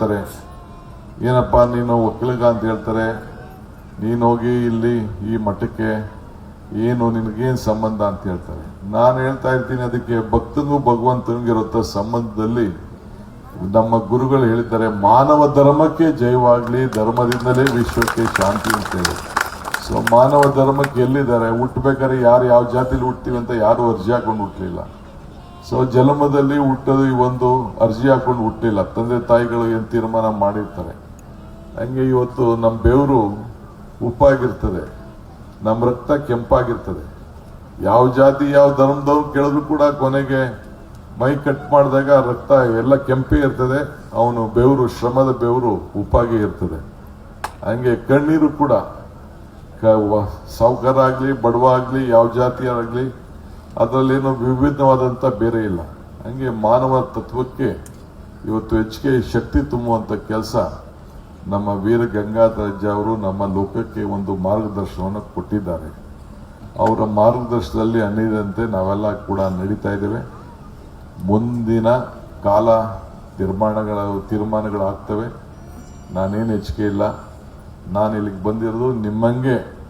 ಮಾಡ್ತಾರೆ. ಏನಪ್ಪ, ನೀನು ಒಕ್ಕಲಿಗ ಅಂತ ಹೇಳ್ತಾರೆ. ನೀನು ಹೋಗಿ ಇಲ್ಲಿ ಈ ಮಠಕ್ಕೆ ಏನು ನಿನಗೇನು ಸಂಬಂಧ ಅಂತ ಹೇಳ್ತಾರೆ. ನಾನು ಹೇಳ್ತಾ ಇರ್ತೀನಿ, ಅದಕ್ಕೆ ಭಕ್ತನಿಗೂ ಭಗವಂತನಿಗೂ ಇರುತ್ತ ಸಂಬಂಧದಲ್ಲಿ ನಮ್ಮ ಗುರುಗಳು ಹೇಳ್ತಾರೆ ಮಾನವ ಧರ್ಮಕ್ಕೆ ಜಯವಾಗಲಿ, ಧರ್ಮದಿಂದಲೇ ವಿಶ್ವಕ್ಕೆ ಶಾಂತಿ ಅಂತ ಹೇಳಿ. ಸೊ ಮಾನವ ಧರ್ಮಕ್ಕೆ ಎಲ್ಲಿದ್ದಾರೆ? ಹುಟ್ಟಬೇಕಾದ್ರೆ ಯಾರು ಯಾವ ಜಾತಿಲಿ ಹುಟ್ತೀವಿ ಅಂತ ಯಾರು ಅರ್ಜಿ ಹಾಕೊಂಡು ಹುಟ್ಟಲಿಲ್ಲ ಸೊ ಜನ್ಮದಲ್ಲಿ ಹುಟ್ಟೋದು ಈ ಒಂದು ಅರ್ಜಿ ಹಾಕೊಂಡು ಹುಟ್ಟಿಲ್ಲ. ತಂದೆ ತಾಯಿಗಳು ಏನು ತೀರ್ಮಾನ ಮಾಡಿರ್ತಾರೆ? ಹಂಗೆ ಇವತ್ತು ನಮ್ಮ ಬೆವರು ಉಪ್ಪಾಗಿರ್ತದೆ. ನಮ್ಮ ರಕ್ತ ಕೆಂಪಾಗಿರ್ತದೆ. ಯಾವ ಜಾತಿ, ಯಾವ ಧರ್ಮದವ್ರು ಕೇಳಿದ್ರು ಕೂಡ ಕೊನೆಗೆ ಮೈ ಕಟ್ ಮಾಡಿದಾಗ ರಕ್ತ ಎಲ್ಲ ಕೆಂಪೇ ಇರ್ತದೆ. ಅವನು ಬೆವರು, ಶ್ರಮದ ಬೆವರು ಉಪ್ಪಾಗಿ ಇರ್ತದೆ. ಹಂಗೆ ಕಣ್ಣೀರು ಕೂಡ ಸಾವುಕಾರ ಆಗಲಿ, ಬಡವ ಆಗಲಿ, ಯಾವ ಜಾತಿಯಾಗಲಿ ಅದರಲ್ಲೇನು ವಿಭಿನ್ನವಾದಂಥ ಬೇರೆ ಇಲ್ಲ. ಹಂಗೆ ಮಾನವ ತತ್ವಕ್ಕೆ ಇವತ್ತು ಹೆಚ್ಚಿಗೆ ಶಕ್ತಿ ತುಂಬುವಂಥ ಕೆಲಸ ನಮ್ಮ ವೀರ ಗಂಗಾಧರಜ್ಜ ಅವರು ನಮ್ಮ ಲೋಕಕ್ಕೆ ಒಂದು ಮಾರ್ಗದರ್ಶನವನ್ನು ಕೊಟ್ಟಿದ್ದಾರೆ. ಅವರ ಮಾರ್ಗದರ್ಶನದಲ್ಲಿ ಅನ್ನಿದಂತೆ ನಾವೆಲ್ಲ ಕೂಡ ನಡೀತಾ ಇದ್ದೇವೆ. ಮುಂದಿನ ಕಾಲ ತೀರ್ಮಾನಗಳ ತೀರ್ಮಾನಗಳಾಗ್ತವೆ. ನಾನೇನು ಹೆಚ್ಚಿಗೆ ಇಲ್ಲ. ನಾನು ಇಲ್ಲಿಗೆ ಬಂದಿರೋದು ನಿಮ್ಮಂಗೆ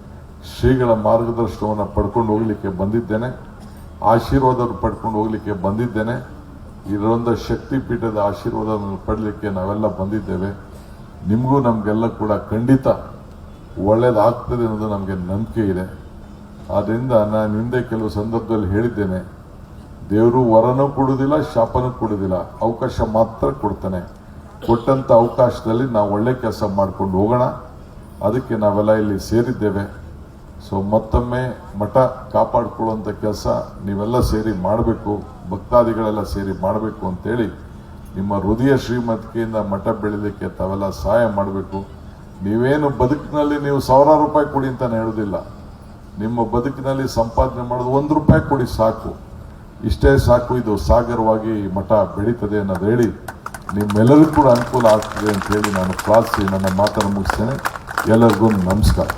ಶ್ರೀಗಳ ಮಾರ್ಗದರ್ಶನವನ್ನು ಪಡ್ಕೊಂಡು ಹೋಗಲಿಕ್ಕೆ ಬಂದಿದ್ದೇನೆ. ಆಶೀರ್ವಾದ ಪಡ್ಕೊಂಡು ಹೋಗ್ಲಿಕ್ಕೆ ಬಂದಿದ್ದೇನೆ. ಇದರೊಂದು ಶಕ್ತಿ ಪೀಠದ ಆಶೀರ್ವಾದವನ್ನು ಪಡಲಿಕ್ಕೆ ನಾವೆಲ್ಲ ಬಂದಿದ್ದೇವೆ. ನಿಮಗೂ ನಮಗೆಲ್ಲ ಕೂಡ ಖಂಡಿತ ಒಳ್ಳೇದಾಗ್ತದೆ ಅನ್ನೋದು ನಮಗೆ ನಂಬಿಕೆ ಇದೆ. ಆದ್ದರಿಂದ ನಾನು ಹಿಂದೆ ಕೆಲವು ಸಂದರ್ಭದಲ್ಲಿ ಹೇಳಿದ್ದೇನೆ, ದೇವರು ವರನೂ ಕೊಡುವುದಿಲ್ಲ ಶಾಪನೂ ಕೊಡುವುದಿಲ್ಲ ಅವಕಾಶ ಮಾತ್ರ ಕೊಡ್ತಾನೆ. ಕೊಟ್ಟಂತ ಅವಕಾಶದಲ್ಲಿ ನಾವು ಒಳ್ಳೆ ಕೆಲಸ ಮಾಡ್ಕೊಂಡು ಹೋಗೋಣ. ಅದಕ್ಕೆ ನಾವೆಲ್ಲ ಇಲ್ಲಿ ಸೇರಿದ್ದೇವೆ. ಸೊ ಮತ್ತೊಮ್ಮೆ ಮಠ ಕಾಪಾಡಿಕೊಳ್ಳುವಂಥ ಕೆಲಸ ನೀವೆಲ್ಲ ಸೇರಿ ಮಾಡಬೇಕು, ಭಕ್ತಾದಿಗಳೆಲ್ಲ ಸೇರಿ ಮಾಡಬೇಕು ಅಂತೇಳಿ ನಿಮ್ಮ ಹೃದಯ ಶ್ರೀಮಂತಿಕೆಯಿಂದ ಮಠ ಬೆಳೀಲಿಕ್ಕೆ ತಾವೆಲ್ಲ ಸಹಾಯ ಮಾಡಬೇಕು. ನೀವೇನು ಬದುಕಿನಲ್ಲಿ ನೀವು ಸಾವಿರಾರು ರೂಪಾಯಿ ಕೊಡಿ ಅಂತ ಹೇಳುವುದಿಲ್ಲ ನಿಮ್ಮ ಬದುಕಿನಲ್ಲಿ ಸಂಪಾದನೆ ಮಾಡೋದು ಒಂದು ರೂಪಾಯಿ ಕೊಡಿ ಸಾಕು. ಇಷ್ಟೇ ಸಾಕು, ಇದು ಸಾಗರವಾಗಿ ಈ ಮಠ ಬೆಳೀತದೆ ಅನ್ನೋದು ಹೇಳಿ ನಿಮ್ಮೆಲ್ಲರಿಗೂ ಕೂಡ ಅನುಕೂಲ ಆಗ್ತದೆ ಅಂತ ಹೇಳಿ ನಾನು ಪ್ರಾರ್ಥಿಸಿ ನನ್ನ ಮಾತನ್ನು ಮುಗಿಸ್ತೇನೆ. ಎಲ್ಲರಿಗೂ ನಮಸ್ಕಾರ.